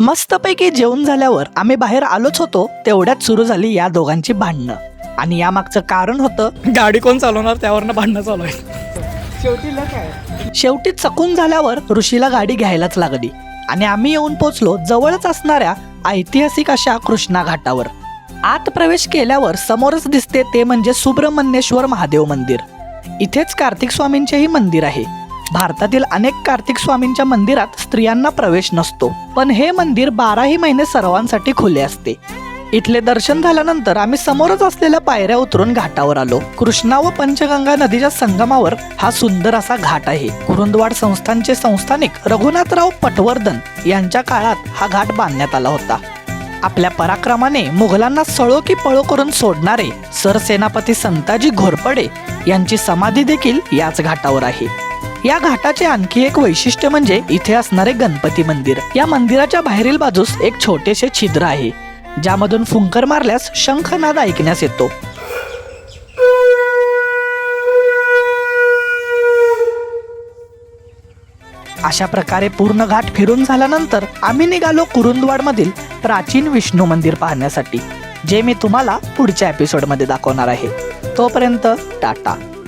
मस्तपैकी जेवण झाल्यावर आम्ही बाहेर आलोच होतो तेवढ्यात सुरू झाली या दोघांची भांडणं. आणि यामागचं कारण होतं गाडी कोण चालवणार? त्यावरनं भांडणं चालू आहे. शेवटी चकून झाल्यावर ऋषीला गाडी घ्यायलाच लागली. आणि आम्ही येऊन पोचलो जवळच असणाऱ्या ऐतिहासिक अशा कृष्णा घाटावर. आत प्रवेश केल्यावर समोरच दिसते ते म्हणजे सुब्रह्मण्येश्वर महादेव मंदिर. इथेच कार्तिक स्वामींचेही मंदिर आहे. भारतातील अनेक कार्तिक स्वामींच्या मंदिरात स्त्रियांना प्रवेश नसतो. पण हे मंदिर बाराही महिने सर्वांसाठी खुले असते. इथले दर्शन झाल्यानंतर आम्ही समोरच असलेल्या पायऱ्या उतरून घाटावर आलो. कृष्णा व पंचगंगा नदीच्या संगमावर हा सुंदर असा घाट आहे. कुरुंदवाड संस्थानचे संस्थानिक रघुनाथराव पटवर्धन यांच्या काळात हा घाट बांधण्यात आला होता. आपल्या पराक्रमाने मुघलांना सळो की पळो करून सोडणारे सरसेनापती संताजी घोरपडे यांची समाधी देखील याच घाटावर आहे. या घाटाचे आणखी एक वैशिष्ट्य म्हणजे इथे असणारे गणपती मंदिर. या मंदिराच्या बाहेरील बाजूस एक छोटेसे छिद्र आहे ज्यामधून फुंकर मारल्यास शंखनाद ऐकण्यास येतो. अशा प्रकारे पूर्ण घाट फिरून झाल्यानंतर आम्ही निघालो कुरुंदवाड मधील प्राचीन विष्णू मंदिर पाहण्यासाठी जे मी तुम्हाला पुढच्या एपिसोडमध्ये दाखवणार आहे. तोपर्यंत टाटा.